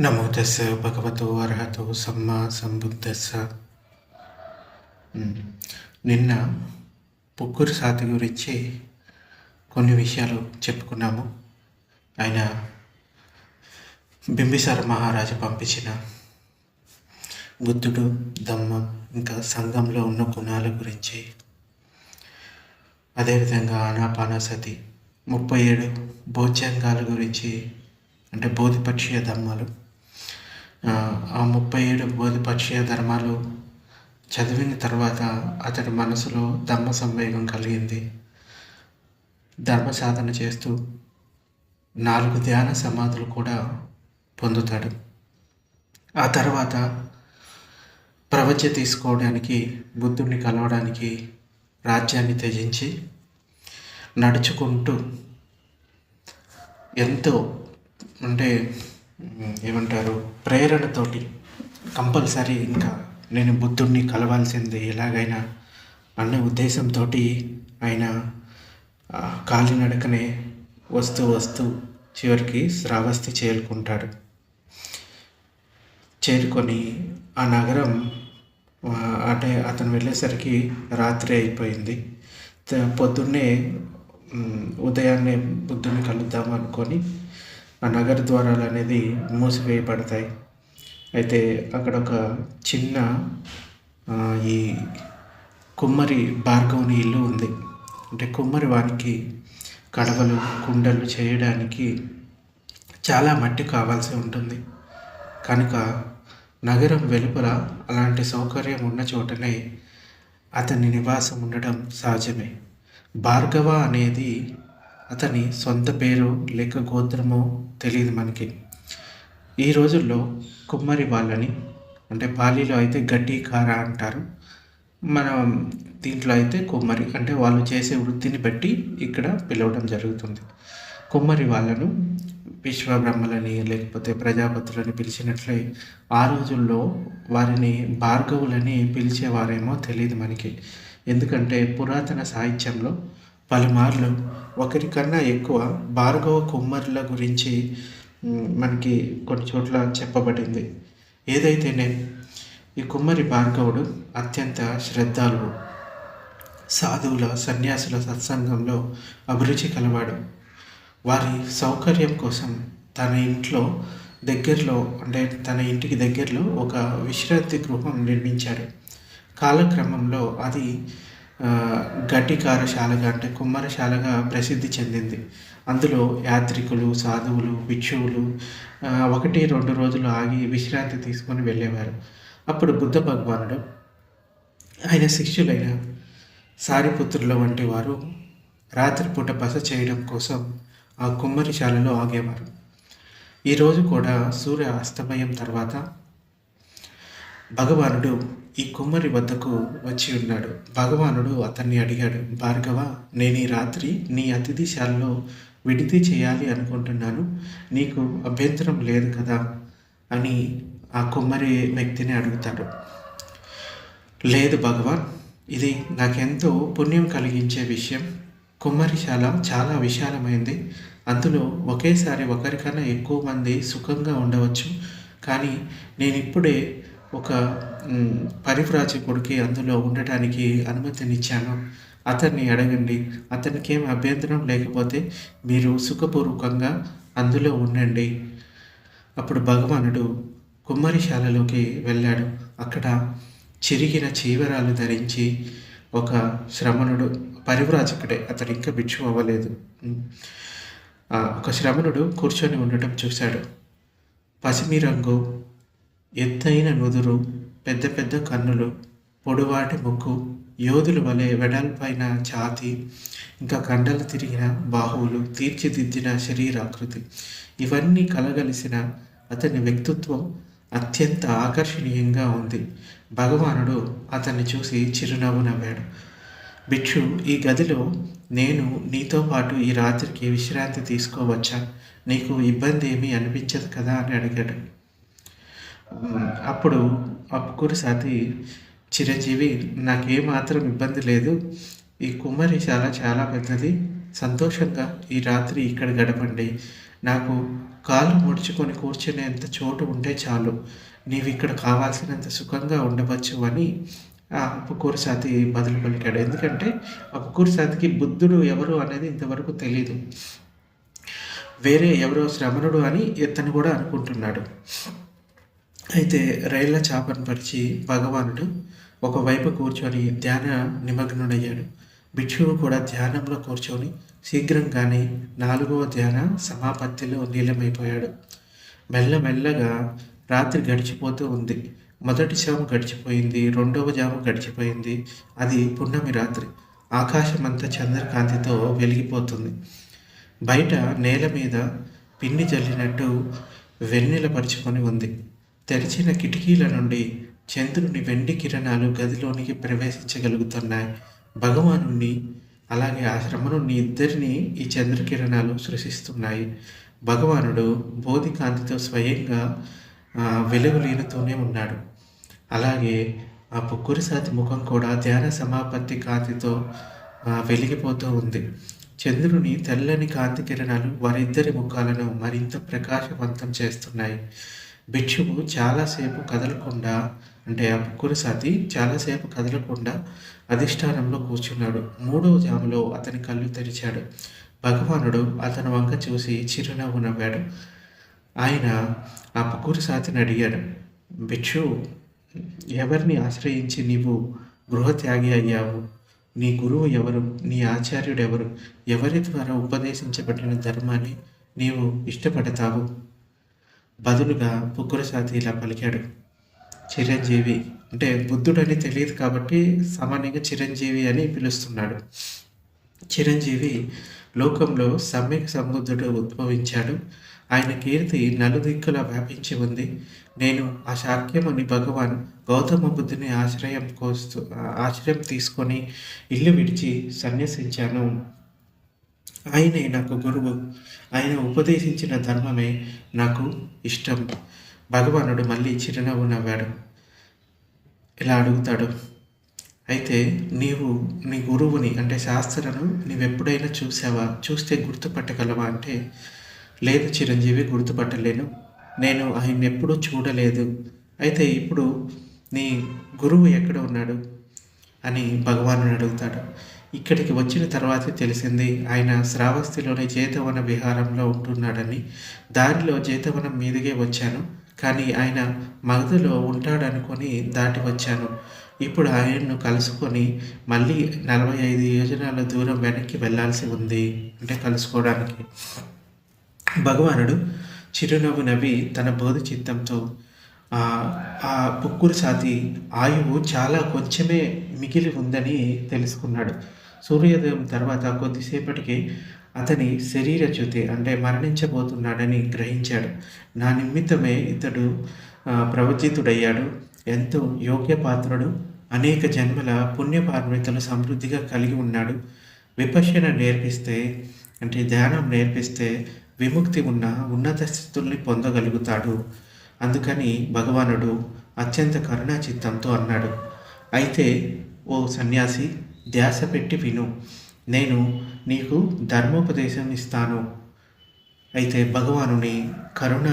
నమో తస్స భగవతో అర్హతో సమ్మా సంబుద్ధస్స. నిన్న పుక్కురు సాతి గురించి కొన్ని విషయాలు చెప్పుకున్నాము. ఆయన బింబిసార మహారాజు పంపించిన బుద్ధుడు దమ్మం ఇంకా సంఘంలో ఉన్న గుణాల గురించి. అదేవిధంగా ఆనాపానసతి ముప్పై ఏడు భోజ్యాంగాల గురించి అంటే బోధిపక్షీయ ధర్మాలు ఆ, ముప్పై ఏడు బోధిపక్షీయ ధర్మాలు చదివిన తర్వాత అతడి మనసులో ధర్మ సంవేగం కలిగింది. ధర్మ సాధన చేస్తూ నాలుగు ధ్యాన సమాధులు కూడా పొందుతాడు. ఆ తర్వాత ప్రవచ తీసుకోవడానికి బుద్ధుడిని కలవడానికి రాజ్యాన్ని త్యజించి నడుచుకుంటూ ఎంతో అంటే ఏమంటారు? ప్రేరణతోటి కంపల్సరీ ఇంకా నేను బుద్ధుడిని కలవాల్సిందే ఎలాగైనా అన్న ఉద్దేశంతో ఆయన కాలినడకనే వస్తూ వస్తూ చివరికి శ్రావస్తి చేరుకుంటాడు. చేరుకొని ఆ నగరం అంటే అతను వెళ్ళేసరికి రాత్రి అయిపోయింది. పొద్దున్నే ఉదయాన్నే బుద్ధుని కలుద్దాం అనుకొని ఆ నగర ద్వారాలు అనేది మూసివేయబడతాయి. అయితే అక్కడ ఒక చిన్న ఈ కుమ్మరి భార్గవుని ఇల్లు ఉంది. అంటే కుమ్మరి వానికి కడవలు కుండలు చేయడానికి చాలా మట్టి కావాల్సి ఉంటుంది. కనుక నగరం వెలుపల అలాంటి సౌకర్యం ఉన్న చోటనే అతని నివాసం ఉండడం సహజమే. భార్గవ అనేది అతని సొంత పేరు లేక గోత్రమో తెలియదు మనకి. ఈ రోజుల్లో కుమ్మరి వాళ్ళని అంటే పాలీలో అయితే గడ్డి కార అంటారు. మనం దీంట్లో అయితే కుమ్మరి అంటే వాళ్ళు చేసే వృత్తిని బట్టి ఇక్కడ పిలవడం జరుగుతుంది. కుమ్మరి వాళ్ళను విశ్వబ్రహ్మలని లేకపోతే ప్రజాపతులని పిలిచినట్లే ఆ రోజుల్లో వారిని భార్గవులని పిలిచేవారేమో తెలియదు మనకి. ఎందుకంటే పురాతన సాహిత్యంలో పలుమార్లు ఒకరికన్నా ఎక్కువ భార్గవ కుమ్మరుల గురించి మనకి కొన్ని చోట్ల చెప్పబడింది. ఏదైతేనే ఈ కుమ్మరి భార్గవుడు అత్యంత శ్రద్ధాలు సాధువుల సన్యాసుల సత్సంగంలో అభిరుచి కలవాడు. వారి సౌకర్యం కోసం తన ఇంట్లో దగ్గరలో అంటే తన ఇంటికి దగ్గరలో ఒక విశ్రాంతి గృహం నిర్మించాడు కాలక్రమంలో అది గట్టి కారశాలగా అంటే కుమ్మరశాలగా ప్రసిద్ధి చెందింది. అందులో యాత్రికులు సాధువులు భిక్షువులు ఒకటి రెండు రోజులు ఆగి విశ్రాంతి తీసుకొని వెళ్ళేవారు. అప్పుడు బుద్ధ భగవానుడు ఆయన శిష్యులైన సారిపుత్రుల వంటి వారు రాత్రిపూట బస చేయడం కోసం ఆ కుమ్మరిశాలలో ఆగేవారు. ఈరోజు కూడా సూర్య అస్తమయం తర్వాత భగవానుడు ఈ కుమ్మరి వద్దకు వచ్చి ఉన్నాడు. భగవానుడు అతన్ని అడిగాడు భార్గవ నేను ఈ రాత్రి నీ అతిథిశాలలో విడిది చేయాలి అనుకుంటున్నాను. నీకు అభ్యంతరం లేదు కదా? అని ఆ కుమ్మరి వ్యక్తిని అడుగుతాడు. లేదు భగవాన్ ఇది నాకెంతో పుణ్యం కలిగించే విషయం. కుమ్మరిశాల చాలా విశాలమైంది. అందులో ఒకేసారి ఒకరికన్నా ఎక్కువ మంది సుఖంగా ఉండవచ్చు. కానీ నేను ఇప్పుడే ఒక పరివ్రాజకుడికి అందులో ఉండటానికి అనుమతినిచ్చాను. అతన్ని అడగండి. అతనికి ఏం అభ్యంతరం లేకపోతే మీరు సుఖపూర్వకంగా అందులో ఉండండి. అప్పుడు భగవానుడు కుమ్మరిశాలలోకి వెళ్ళాడు. అక్కడ చిరిగిన చీవరాలు ధరించి ఒక శ్రమణుడు పరివ్రాజకుడే అతడు ఇంకా భిక్షు అవ్వలేదు. ఒక శ్రమణుడు కూర్చొని ఉండటం చూశాడు. పసిమి రంగు ఎత్తైన నుదురు పెద్ద పెద్ద కన్నులు పొడువాటి ముక్కు యోధుల వలె వెడల్పైన ఛాతి ఇంకా కండలు తిరిగిన బాహువులు తీర్చిదిద్దిన శరీరాకృతి. ఇవన్నీ కలగలిసిన అతని వ్యక్తిత్వం అత్యంత ఆకర్షణీయంగా ఉంది. భగవానుడు అతన్ని చూసి చిరునవ్వు నవ్వాడు. భిక్షు ఈ గదిలో నేను నీతో పాటు ఈ రాత్రికి విశ్రాంతి తీసుకోవచ్చా? నీకు ఇబ్బంది ఏమీ అనిపించదు కదా? అని అడిగాడు. అప్పుడు అప్పుకూరి సాతి చిరంజీవి నాకేమాత్రం ఇబ్బంది లేదు. ఈ కుమ్మరిశాల చాలా పెద్దది. సంతోషంగా ఈ రాత్రి ఇక్కడ గడపండి. నాకు కాళ్ళు ముడుచుకొని కూర్చునేంత చోటు ఉంటే చాలు. నీవు ఇక్కడ కావాల్సినంత సుఖంగా ఉండవచ్చు అని ఆ అప్పుకూరు సాతి బదులు పలికాడు. ఎందుకంటే అప్పుకూరు సాతికి బుద్ధుడు ఎవరు అనేది ఇంతవరకు తెలియదు వేరే ఎవరో శ్రమణుడు అని ఇతను కూడా అనుకుంటున్నాడు. అయితే రైళ్ళ చాపను పరిచి భగవానుడు ఒకవైపు కూర్చొని ధ్యాన నిమగ్నుడయ్యాడు. భిక్షువు కూడా ధ్యానంలో కూర్చొని శీఘ్రంగానే నాలుగవ ధ్యాన సమాపత్తిలో నీలమైపోయాడు. మెల్లమెల్లగా రాత్రి గడిచిపోతూ ఉంది. మొదటి జాము గడిచిపోయింది రెండవ జాము గడిచిపోయింది. అది పున్నమి రాత్రి. ఆకాశమంతా చంద్రకాంతితో వెలిగిపోతుంది. బయట నేల మీద పిండి జల్లినట్టు వెన్నెల పరుచుకొని ఉంది. తెరిచిన కిటికీల నుండి చంద్రుని వెండి కిరణాలు గదిలోనికి ప్రవేశించగలుగుతున్నాయి. భగవాను అలాగే ఆ నీ ఇద్దరిని ఈ చంద్రకిరణాలు సృష్టిస్తున్నాయి. భగవానుడు బోధికాంతితో స్వయంగా వెలుగులీనుతూనే ఉన్నాడు. అలాగే ఆ పుక్కురిసాతి ముఖం కూడా ధ్యాన సమాపత్తి కాంతితో వెలిగిపోతూ ఉంది. చంద్రుని తెల్లని కాంతి కిరణాలు వారిద్దరి ముఖాలను మరింత ప్రకాశవంతం చేస్తున్నాయి. భిక్షువు చాలాసేపు కదలకుండా అంటే ఆ పుక్కురిసాతి చాలాసేపు కదలకుండా అధిష్టానంలో కూర్చున్నాడు. మూడవ జాములో అతని కళ్ళు తెరిచాడు. భగవానుడు అతని వంక చూసి చిరునవ్వు నవ్వాడు. ఆయన ఆ పుక్కురు సాతిని అడిగాడు భిక్షు ఎవరిని ఆశ్రయించి నీవు గృహత్యాగి అయ్యావు? నీ గురువు ఎవరు? నీ ఆచార్యుడు ఎవరు? ఎవరి ద్వారా ఉపదేశించబడిన ధర్మాన్ని నీవు ఇష్టపడతావు? బదులుగా పుక్కురసాతి ఇలా పలికాడు. చిరంజీవి అంటే బుద్ధుడని తెలియదు కాబట్టి సామాన్యంగా చిరంజీవి అని పిలుస్తున్నాడు. చిరంజీవి లోకంలో సమ్యక్ సముద్రుడు ఉద్భవించాడు. ఆయన కీర్తి నలుదిక్కులా వ్యాపించి ఉంది. నేను ఆ శాక్యముని భగవాన్ గౌతమ బుద్ధుని ఆశ్రయం కోస్తూ ఆశ్రయం తీసుకొని ఇల్లు విడిచి సన్యసించాను. ఆయనే నాకు గురువు. ఆయన ఉపదేశించిన ధర్మమే నాకు ఇష్టం. భగవానుడు మళ్ళీ చిరునవ్వు నవ్వాడు. ఇలా అడుగుతాడు. అయితే నీవు నీ గురువుని అంటే శాస్త్రను నీవెప్పుడైనా చూసావా? చూస్తే గుర్తుపట్టగలవా అంటే లేదు చిరంజీవి గుర్తుపట్టలేను. నేను ఆయన ఎప్పుడూ చూడలేదు. అయితే ఇప్పుడు నీ గురువు ఎక్కడ ఉన్నాడు? అని భగవాను అడుగుతాడు. ఇక్కడికి వచ్చిన తర్వాతే తెలిసింది ఆయన శ్రావస్తిలోని జేతవన విహారంలో ఉంటున్నాడని. దారిలో జేతవనం మీదుగే వచ్చాను కానీ ఆయన మగధలో ఉంటాడనుకొని దాటి వచ్చాను. ఇప్పుడు ఆయన్ను కలుసుకొని మళ్ళీ నలభై ఐదు యోజనాల దూరం వెనక్కి వెళ్ళాల్సి ఉంది అంటే కలుసుకోవడానికి. భగవానుడు చిరునవ్వు నవ్వి తన బోధ చిత్తంతో ఆ పుక్కురు సాతి ఆయువు చాలా కొంచెమే మిగిలి ఉందని తెలుసుకున్నాడు. సూర్యోదయం తర్వాత కొద్దిసేపటికి అతని శరీర చ్యుతి అంటే మరణించబోతున్నాడని గ్రహించాడు. నా నిమిత్తమే ఇతడు ప్రవచితుడయ్యాడు. ఎంతో యోగ్యపాత్రుడు. అనేక జన్మల పుణ్యపార్మితలు సమృద్ధిగా కలిగి ఉన్నాడు. విపశన నేర్పిస్తే అంటే ధ్యానం నేర్పిస్తే విముక్తి ఉన్న ఉన్నత స్థితుల్ని పొందగలుగుతాడు. అందుకని భగవానుడు అత్యంత కరుణాచిత్తంతో అన్నాడు. అయితే ఓ సన్యాసి ధ్యాస పెట్టి విను. నేను నీకు ధర్మోపదేశం ఇస్తాను అయితే భగవానుని కరుణ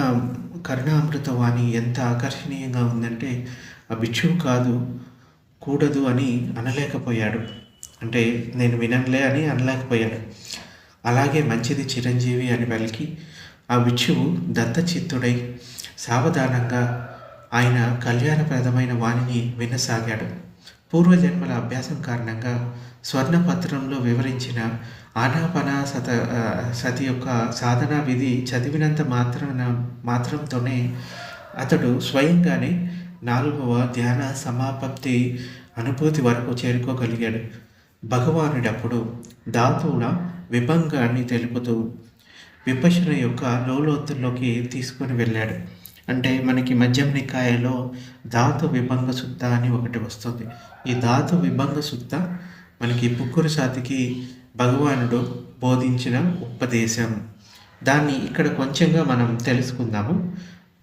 కరుణామృత వాణి ఎంత ఆకర్షణీయంగా ఉందంటే ఆ భిక్షువు కాదు కూడదు అని అనలేకపోయాడు. అంటే నేను వినలే అని అనలేకపోయాడు అలాగే మంచిది చిరంజీవి అని పలికి ఆ భిక్షువు దత్తచిత్తుడై సావధానంగా ఆయన కళ్యాణప్రదమైన వాణిని వినసాగాడు. పూర్వజన్మల అభ్యాసం కారణంగా స్వర్ణపత్రంలో వివరించిన ఆనాపన సత సతి యొక్క సాధనా విధి చదివినంత మాత్రాన మాత్రంతోనే అతడు స్వయంగానే నాలుగవ ధ్యాన సమాపత్తి అనుభూతి వరకు చేరుకోగలిగాడు. భగవానుడప్పుడు ధాతువుల విభంగాన్ని తెలుపుతూ విపశన యొక్క లోలోతుల్లోకి తీసుకొని వెళ్ళాడు. అంటే మనకి మద్యం నికాయలో ధాతు విభంగ సుత్త అని ఒకటి వస్తుంది. ఈ ధాతు విభంగ సుత్త మనకి పుక్కురు సాతికి భగవానుడు బోధించిన ఉపదేశం. దాన్ని ఇక్కడ కొంచెంగా మనం తెలుసుకుందాము.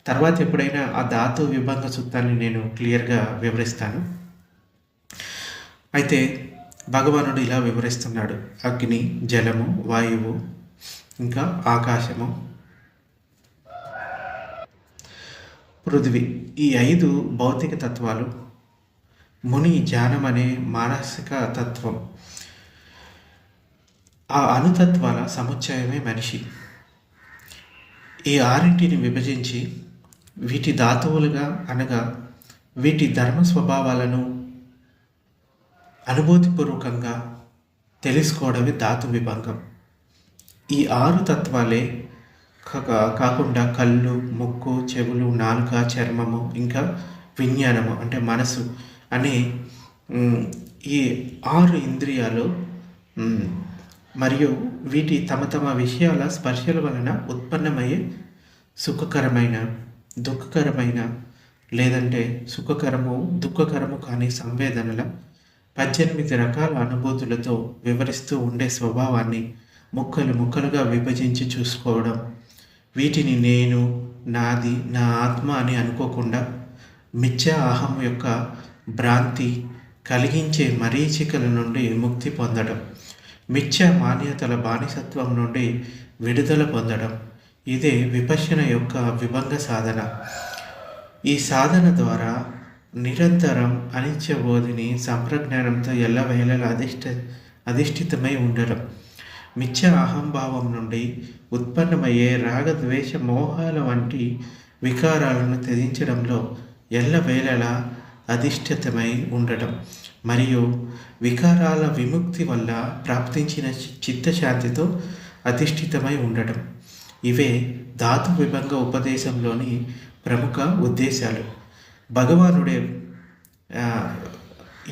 తర్వాత ఎప్పుడైనా ఆ ధాతు విభంగ సుత్తాన్ని నేను క్లియర్గా వివరిస్తాను. అయితే భగవానుడు ఇలా వివరిస్తున్నాడు. అగ్ని జలము వాయువు ఇంకా ఆకాశము. పృథివీ. ఈ ఐదు భౌతిక తత్వాలు. ముని ధ్యానం అనే మానసిక తత్వం. ఆ అనుతత్వాల సముచ్చయమే మనిషి. ఈ ఆరింటిని విభజించి వీటి ధాతువులుగా అనగా వీటి ధర్మ స్వభావాలను అనుభూతిపూర్వకంగా తెలుసుకోవడమే ధాతు విభంగం. ఈ ఆరు తత్వాలే కాకుండా కళ్ళు ముక్కు చెవులు నాలుక చర్మము ఇంకా విజ్ఞానము అంటే మనసు అనే ఈ ఆరు ఇంద్రియాలు మరియు వీటి తమ తమ విషయాల స్పర్శల వలన ఉత్పన్నమయ్యే సుఖకరమైన దుఃఖకరమైన లేదంటే సుఖకరము దుఃఖకరము కాని సంవేదనల పద్దెనిమిది రకాల అనుభూతులతో వివరిస్తూ ఉండే స్వభావాన్ని ముక్కలు ముక్కలుగా విభజించి చూసుకోవడం. వీటిని నేను నాది నా ఆత్మ అని అనుకోకుండా మిథ్యా అహం యొక్క భ్రాంతి కలిగించే మరీచికల నుండి ముక్తి పొందడం మిథ్యా మాన్యతల బానిసత్వం నుండి విడుదల పొందడం ఇదే విపశన యొక్క విభంగ సాధన. ఈ సాధన ద్వారా నిరంతరం అనిత్యబోధిని సంప్రజ్ఞానంతో ఎల్లవేళలా అధిష్ట అధిష్ఠితమై ఉండడం. మిథ్య అహంభావం నుండి ఉత్పన్నమయ్యే రాగద్వేష మోహాల వంటి వికారాలను త్యజించడంలో ఎల్లవేళలా అధిష్ఠితమై ఉండటం మరియు వికారాల విముక్తి వల్ల ప్రాప్తించిన చిత్తశాంతితో అధిష్ఠితమై ఉండటం. ఇవే ధాతు విభంగ ఉపదేశంలోని ప్రముఖ ఉద్దేశాలు. భగవానుడే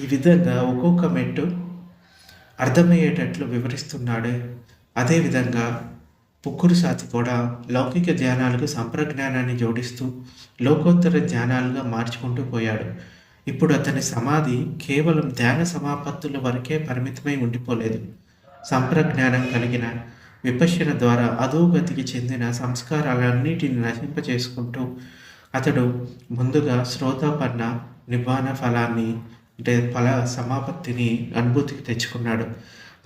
ఈ విధంగా ఒక్కొక్క మెట్టు అర్థమయ్యేటట్లు వివరిస్తున్నాడు. అదేవిధంగా పుక్కురు సాతి కూడా లౌకిక ధ్యానాలకు సంప్రజ్ఞానాన్ని జోడిస్తూ లోకోత్తర ధ్యానాలుగా మార్చుకుంటూ పోయాడు. ఇప్పుడు అతని సమాధి కేవలం ధ్యాన సమాపత్తుల వరకే పరిమితమై ఉండిపోలేదు. సంప్రజ్ఞానం కలిగిన విపశ్యన ద్వారా అధోగతికి చెందిన సంస్కారాలన్నిటిని నశింపచేసుకుంటూ అతడు ముందుగా శ్రోతాపన్న నిబాన ఫలాన్ని అంటే ఫల సమాపత్తిని అనుభూతికి తెచ్చుకున్నాడు.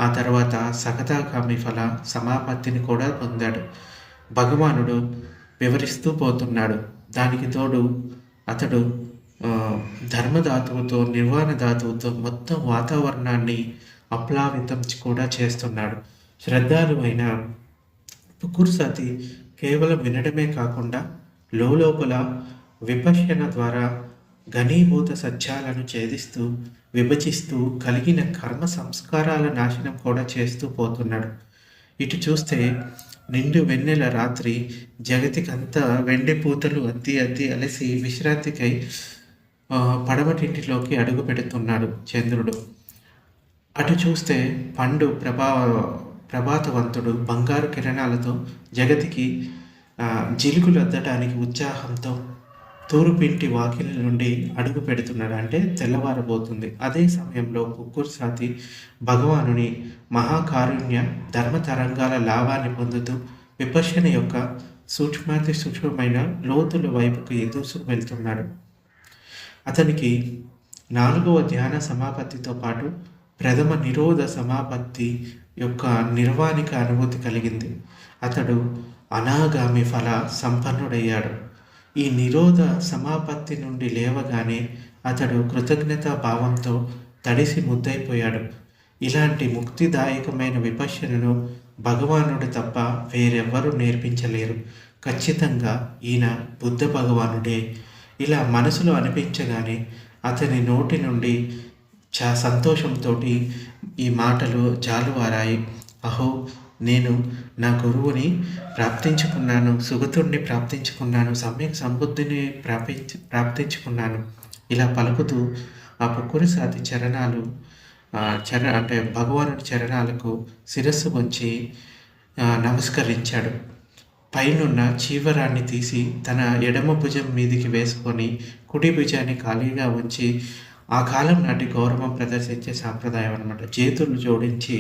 ఆ తర్వాత సగతాకామి ఫల సమాపత్తిని కూడా పొందాడు. భగవానుడు వివరిస్తూ పోతున్నాడు. దానికి తోడు అతడు ధర్మధాతువుతో నిర్వాణ ధాతువుతో మొత్తం వాతావరణాన్ని అప్లావితం కూడా చేస్తున్నాడు. శ్రద్ధాలు అయిన పుకుర్సతి కేవలం వినడమే కాకుండా లోపల విపశ్యన ద్వారా ఘనీభూత సత్యాలను ఛేదిస్తూ విభజిస్తూ కలిగిన కర్మ సంస్కారాల నాశనం కూడా చేస్తూ పోతున్నాడు. ఇటు చూస్తే నిండు వెన్నెల రాత్రి జగతికంతా వెండి పూతలు అద్ది అద్ది అలసి విశ్రాంతికై పడమటింటిలోకి అడుగు పెడుతున్నాడు చంద్రుడు. అటు చూస్తే పండు ప్రభా ప్రభాతవంతుడు బంగారు కిరణాలతో జగతికి జిలుగులు అద్దటానికి ఉత్సాహంతో తూరుపింటి వాకిలి నుండి అడుగు పెడుతున్నాడు అంటే తెల్లవారబోతుంది. అదే సమయంలో కుక్కుర్ సాతి భగవానుని మహాకారుణ్య ధర్మ తరంగాల లాభాన్ని పొందుతూ విపర్శన యొక్క సూక్ష్మాతి సూక్ష్మమైన లోతుల వైపుకు ఎదుసు వెళ్తున్నాడు. అతనికి నాలుగవ ధ్యాన సమాపత్తితో పాటు ప్రథమ నిరోధ సమాపత్తి యొక్క నిర్వాణిక అనుభూతి కలిగింది. అతడు అనాగామి ఫల సంపన్నుడయ్యాడు. ఈ నిరోధ సమాపత్తి నుండి లేవగానే అతడు కృతజ్ఞతా భావంతో తడిసి ముద్దైపోయాడు ఇలాంటి ముక్తిదాయకమైన విపశ్యను భగవానుడు తప్ప వేరెవ్వరూ నేర్పించలేరు. ఖచ్చితంగా ఈయన బుద్ధ భగవానుడే. ఇలా మనసులో అనిపించగానే అతని నోటి నుండి చా సంతోషంతో ఈ మాటలు జాలువారాయి. అహో నేను నా గురువుని ప్రాప్తించుకున్నాను సుగతుడిని ప్రాప్తించుకున్నాను సమ్యక్ సంబుద్ధిని ప్రాపించి ప్రాప్తించుకున్నాను. ఇలా పలుకుతూ ఆ పుక్కురి సాతి చరణాలు చర అంటే భగవానుడి చరణాలకు శిరస్సు ఉంచి నమస్కరించాడు. పైనున్న చీవరాన్ని తీసి తన ఎడమ భుజం మీదికి వేసుకొని కుడి భుజాన్ని ఖాళీగా ఉంచి ఆ కాలం నాటి గౌరవం ప్రదర్శించే సాంప్రదాయం అనమాట చేతులు జోడించి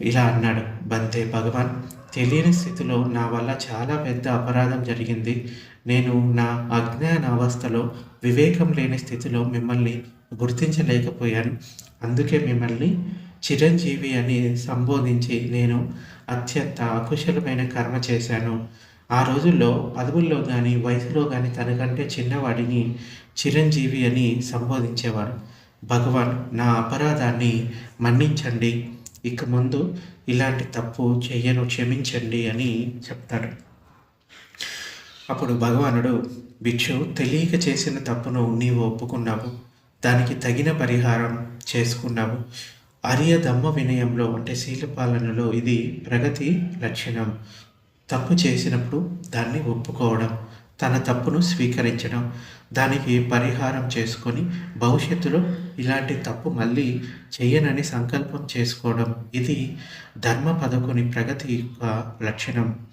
ఇలా అన్నాడు. బంతే భగవాన్ తెలియని స్థితిలో నా వల్ల చాలా పెద్ద అపరాధం జరిగింది. నేను నా అజ్ఞాన అవస్థలో వివేకం లేని స్థితిలో మిమ్మల్ని గుర్తించలేకపోయాను. అందుకే మిమ్మల్ని చిరంజీవి అని సంబోధించి నేను అత్యంత అకుశలమైన కర్మ చేశాను. ఆ రోజుల్లో పదవుల్లో కానీ వయసులో కానీ తనకంటే చిన్నవాడిని చిరంజీవి అని సంబోధించేవారు. భగవాన్ నా అపరాధాన్ని మన్నించండి. ఇక ముందు ఇలాంటి తప్పు చెయ్యను క్షమించండి అని చెప్తాడు. అప్పుడు భగవానుడు భిక్షు తెలియక చేసిన తప్పును నీవు ఒప్పుకున్నావు. దానికి తగిన పరిహారం చేసుకున్నావు. అరియ దమ్మ వినయంలో అంటే శీలపాలనలో ఇది ప్రగతి లక్షణం. తప్పు చేసినప్పుడు దాన్ని ఒప్పుకోవడం. తన తప్పును స్వీకరించడం దానికి పరిహారం చేసుకొని భవిష్యత్తులో ఇలాంటి తప్పు మళ్ళీ చేయనని సంకల్పం చేసుకోవడం ఇది ధర్మ పదకుని ప్రగతి యొక్క లక్షణం.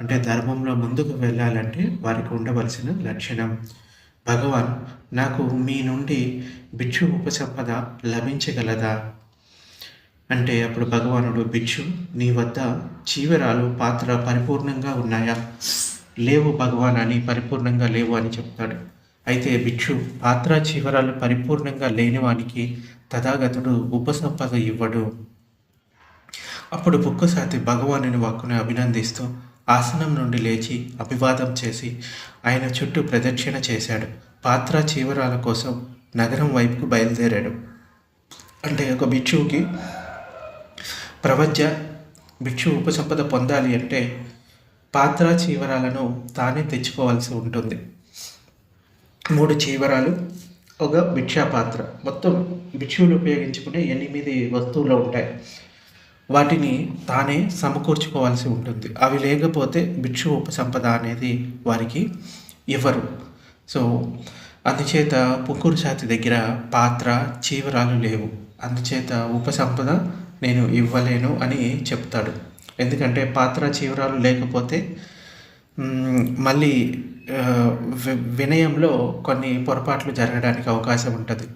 అంటే ధర్మంలో ముందుకు వెళ్ళాలంటే వారికి ఉండవలసిన లక్షణం. భగవాన్ నాకు మీ నుండి భిక్షు ఉపసంపద లభించగలదా? అంటే అప్పుడు భగవానుడు భిక్షు నీ వద్ద చీవరాలు పాత్ర పరిపూర్ణంగా ఉన్నాయా? లేవు భగవాన్ అని పరిపూర్ణంగా లేవు అని చెప్తాడు. అయితే భిక్షు పాత్ర చివరాలు పరిపూర్ణంగా లేనివానికి తథాగతుడు ఉపసంపద ఇవ్వడు. అప్పుడు బుక్కసాతి భగవానుని వాక్కుని అభినందిస్తూ ఆసనం నుండి లేచి అభివాదం చేసి ఆయన చుట్టూ ప్రదక్షిణ చేశాడు. పాత్ర చీవరాల కోసం నగరం వైపుకు బయలుదేరాడు. అంటే ఒక భిక్షువుకి ప్రవజ్య భిక్షు ఉపసంపద పొందాలి అంటే పాత్ర చీవరాలను తానే తెచ్చుకోవాల్సి ఉంటుంది. మూడు చీవరాలు ఒక భిక్షా పాత్ర. మొత్తం భిక్షువులు ఉపయోగించుకునే ఎనిమిది వస్తువులు ఉంటాయి. వాటిని తానే సమకూర్చుకోవాల్సి ఉంటుంది. అవి లేకపోతే భిక్షు ఉపసంపద అనేది వారికి ఇవ్వరు. సో అందుచేత పుక్కూరు జాతి దగ్గర పాత్ర చీవరాలు లేవు. అందుచేత ఉపసంపద నేను ఇవ్వలేను అని చెప్తాడు. ఎందుకంటే పాత్ర చీవరాలు లేకపోతే మళ్ళీ వినయంలో కొన్ని పొరపాట్లు జరగడానికి అవకాశం ఉంటుంది.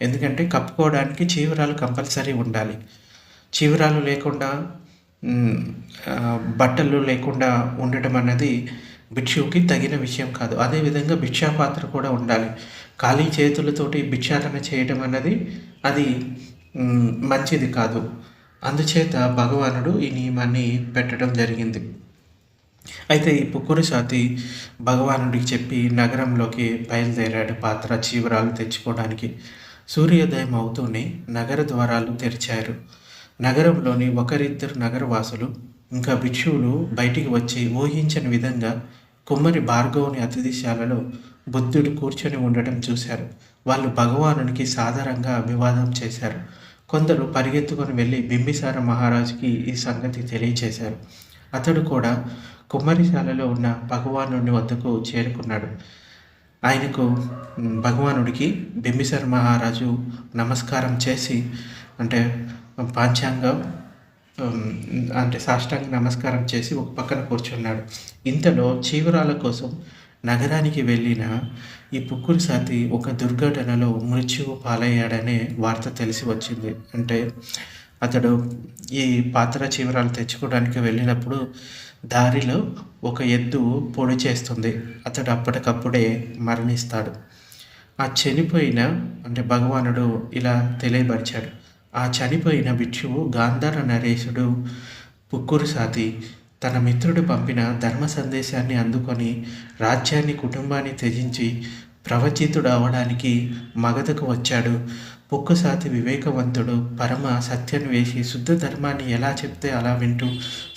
ఎందుకంటే కప్పుకోవడానికి చీవరాలు కంపల్సరీ ఉండాలి. చివరాలు లేకుండా బట్టలు లేకుండా ఉండటం అన్నది భిక్షువుకి తగిన విషయం కాదు. అదేవిధంగా భిక్షాపాత్ర కూడా ఉండాలి. ఖాళీ చేతులతోటి భిక్షాటన చేయడం అన్నది అది మంచిది కాదు. అందుచేత భగవానుడు ఈ నియమాన్ని పెట్టడం జరిగింది. అయితే ఈ పుక్కురి సాతి భగవానుడికి చెప్పి నగరంలోకి బయలుదేరాడు పాత్ర చీవరాలు తెచ్చుకోవడానికి. సూర్యోదయం అవుతూనే నగర ద్వారాలు తెరిచారు. నగరంలోని ఒకరిద్దరు నగరవాసులు ఇంకా భిక్షువులు బయటికి వచ్చి ఊహించని విధంగా కుమ్మరి భార్గవుని అతిథిశాలలో బుద్ధుడు కూర్చొని ఉండటం చూశారు. వాళ్ళు భగవానునికి సాధారణంగా అభివాదం చేశారు. కొందరు పరిగెత్తుకొని వెళ్ళి బింబిసార మహారాజుకి ఈ సంగతి తెలియచేశారు. అతడు కూడా కుమ్మరిశాలలో ఉన్న భగవానుడి వద్దకు చేరుకున్నాడు. ఆయనకు భగవానుడికి బింబిసార మహారాజు నమస్కారం చేసి అంటే పాంచాంగం అంటే సాష్టాంగ నమస్కారం చేసి ఒక పక్కన కూర్చున్నాడు. ఇంతలో చీవరాల కోసం నగరానికి వెళ్ళిన ఈ పుక్కురు సాతి ఒక దుర్ఘటనలో మృత్యువు పాలయ్యాడనే వార్త తెలిసి వచ్చింది. అంటే అతడు ఈ పాత్ర చీవరాలు తెచ్చుకోవడానికి వెళ్ళినప్పుడు దారిలో ఒక ఎద్దు పొడి చేస్తుంది. అతడు అప్పటికప్పుడే మరణిస్తాడు. ఆ చనిపోయిన అంటే భగవానుడు ఇలా తెలియపరిచాడు. ఆ చనిపోయిన భిక్షువు గాంధార నరేశుడు పుక్కురు సాతి తన మిత్రుడు పంపిన ధర్మ సందేశాన్ని అందుకొని రాజ్యాన్ని కుటుంబాన్ని త్యజించి ప్రవచితుడు అవడానికి మగధకు వచ్చాడు. పుక్కుసాతి వివేకవంతుడు పరమ సత్యన్వేషి శుద్ధ ధర్మాన్ని ఎలా చెప్తే అలా వింటూ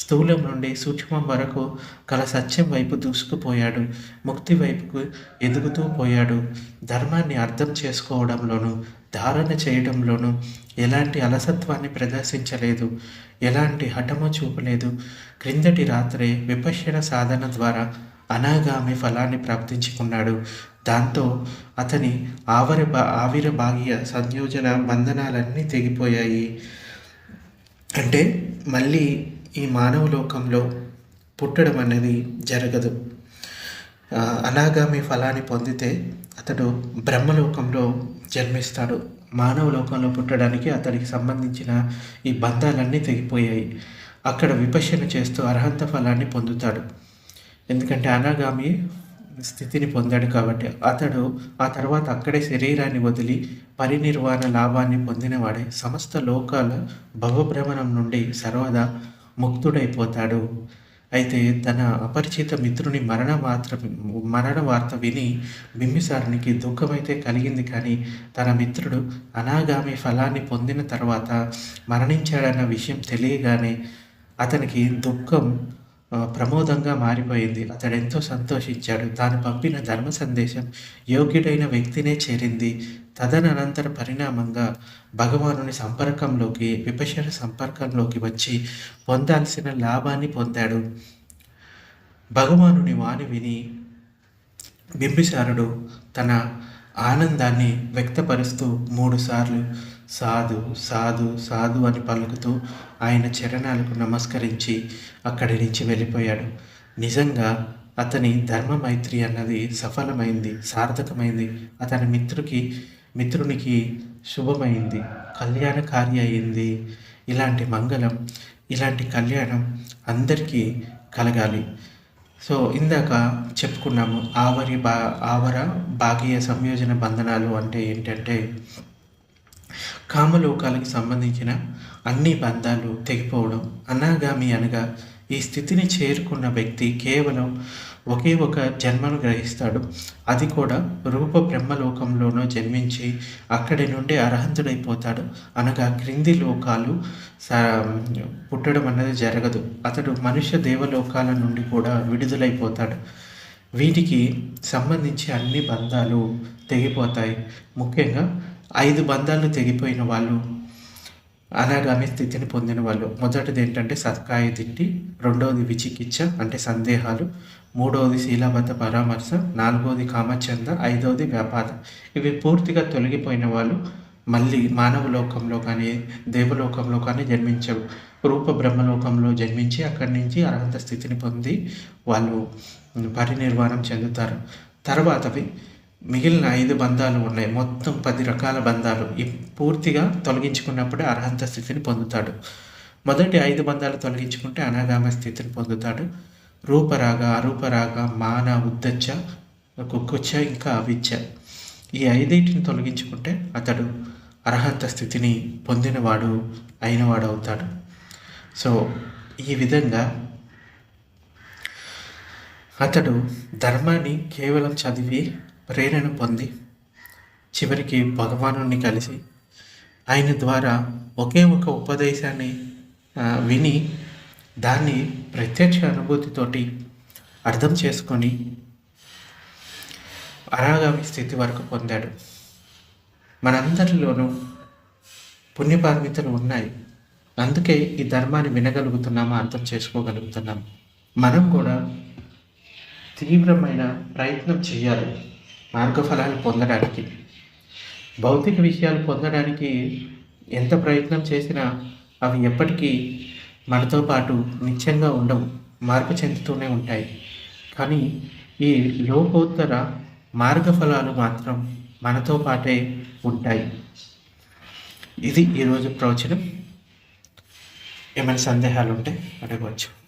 స్థూలం నుండి సూక్ష్మం వరకు కల సత్యం వైపు దూసుకుపోయాడు. ముక్తి వైపుకు ఎదుగుతూ పోయాడు. ధర్మాన్ని అర్థం చేసుకోవడంలోనూ ధారణ చేయడంలోనూ ఎలాంటి అలసత్వాన్ని ప్రదర్శించలేదు. ఎలాంటి హఠము చూపలేదు. క్రిందటి రాత్రే విపశ్యన సాధన ద్వారా అనాగామి ఫలాన్ని ప్రాప్తించుకున్నాడు. దాంతో అతని ఆవరి ఆవిర భాగ్య సంయోజన బంధనాలన్నీ తెగిపోయాయి. అంటే మళ్ళీ ఈ మానవ లోకంలో పుట్టడం అనేది జరగదు. అనాగామి ఫలాన్ని పొందితే అతడు బ్రహ్మలోకంలో జన్మిస్తాడు. మానవ లోకంలో పుట్టడానికి అతడికి సంబంధించిన ఈ బంధాలన్నీ తెగిపోయాయి. అక్కడ విపశన చేస్తూ అర్హంత ఫలాన్ని పొందుతాడు. ఎందుకంటే అనాగామి స్థితిని పొందాడు కాబట్టి అతడు ఆ తర్వాత అక్కడే శరీరాన్ని వదిలి పరినిర్వాణ లాభాన్ని పొందినవాడే. సమస్త లోకాల భవభ్రమణం నుండి సర్వదా ముక్తుడైపోతాడు. అయితే తన అపరిచిత మిత్రుని మరణ వార్త మరణ వార్త విని బింబిసారునికి దుఃఖమైతే కలిగింది కానీ తన మిత్రుడు అనాగామి ఫలాన్ని పొందిన తర్వాత మరణించాడన్న విషయం తెలియగానే అతనికి దుఃఖం ప్రమోదంగా మారిపోయింది. అతడెంతో సంతోషించాడు. తాను పంపిన ధర్మ సందేశం యోగ్యుడైన వ్యక్తినే చేరింది. తదనంతర పరిణామంగా భగవానుని సంపర్కంలోకి విపశర సంపర్కంలోకి వచ్చి పొందాల్సిన లాభాన్ని పొందాడు. భగవానుని వాణి విని బింబిసారుడు తన ఆనందాన్ని వ్యక్తపరుస్తూ మూడుసార్లు సాధు సాధు సాధు అని పలుకుతూ ఆయన చరణాలకు నమస్కరించి అక్కడి నుంచి వెళ్ళిపోయాడు. నిజంగా అతని ధర్మ మైత్రి అన్నది సఫలమైంది సార్థకమైంది. అతని మిత్రుకి మిత్రునికి శుభమైంది కళ్యాణకారి అయింది. ఇలాంటి మంగళం ఇలాంటి కళ్యాణం అందరికీ కలగాలి. సో ఇందాక చెప్పుకున్నాము ఆవరి బా ఆవర భాగీయ సంయోజన బంధనాలు అంటే ఏంటంటే కామలోకాలకు సంబంధించిన అన్ని బంధాలు తెగిపోవడం అనాగామి అనగా ఈ స్థితిని చేరుకున్న వ్యక్తి కేవలం ఒకే ఒక జన్మను గ్రహిస్తాడు. అది కూడా రూప బ్రహ్మలోకంలోనో జన్మించి అక్కడి నుండి అర్హంతుడైపోతాడు. అనగా క్రింది లోకాలు పుట్టడం అన్నది జరగదు. అతడు మనుష్య దేవలోకాల నుండి కూడా విడుదలైపోతాడు. వీటికి సంబంధించి అన్ని బంధాలు తెగిపోతాయి. ముఖ్యంగా ఐదు బంధాలు తెగిపోయిన వాళ్ళు అనాగామి స్థితిని పొందిన వాళ్ళు. మొదటిది ఏంటంటే సత్కాయ తిండి రెండవది విచికిత్స అంటే సందేహాలు మూడవది శీలాబద్ధ పరామర్శ నాలుగవది కామచంద ఐదవది వ్యాపారం ఇవి పూర్తిగా తొలగిపోయిన వాళ్ళు మళ్ళీ మానవ లోకంలో కానీ దేవలోకంలో కానీ జన్మించవు రూప బ్రహ్మలోకంలో జన్మించి అక్కడి నుంచి అర్హత స్థితిని పొంది వాళ్ళు పరినిర్వాణం చెందుతారు. తర్వాతవి మిగిలిన ఐదు బంధాలు ఉన్నాయి. మొత్తం పది రకాల బంధాలు. ఈ పూర్తిగా తొలగించుకున్నప్పుడే అర్హంత స్థితిని పొందుతాడు. మొదటి ఐదు బంధాలు తొలగించుకుంటే అనాగామ స్థితిని పొందుతాడు. రూపరాగ అరూపరాగ మాన ఉద్దచ్చ కుక్కుచ్చ ఇంకా అవిచ్చ. ఈ ఐదింటిని తొలగించుకుంటే అతడు అర్హత స్థితిని పొందినవాడు అయినవాడు అవుతాడు. సో ఈ విధంగా అతడు ధర్మాన్ని కేవలం చదివి ప్రేరణ పొంది చివరికి భగవానుని కలిసి ఆయన ద్వారా ఒకే ఒక ఉపదేశాన్ని విని దాన్ని ప్రత్యక్ష అనుభూతితోటి అర్థం చేసుకొని అరాగామి స్థితి వరకు పొందాడు. మనందరిలోనూ పుణ్యపార్మితలు ఉన్నాయి. అందుకే ఈ ధర్మాన్ని వినగలుగుతున్నామా అర్థం చేసుకోగలుగుతున్నాం. మనం కూడా తీవ్రమైన ప్రయత్నం చేయాలి మార్గఫలాలు పొందడానికి. భౌతిక విషయాలు పొందడానికి ఎంత ప్రయత్నం చేసినా అవి ఎప్పటికీ మనతో పాటు నిత్యంగా ఉండవు మార్పు చెందుతూనే ఉంటాయి. కానీ ఈ లోకోత్తర మార్గఫలాలు మాత్రం మనతో పాటే ఉంటాయి. ఇది ఈరోజు ప్రవచనం. ఏమైనా సందేహాలు ఉంటే అడగవచ్చు.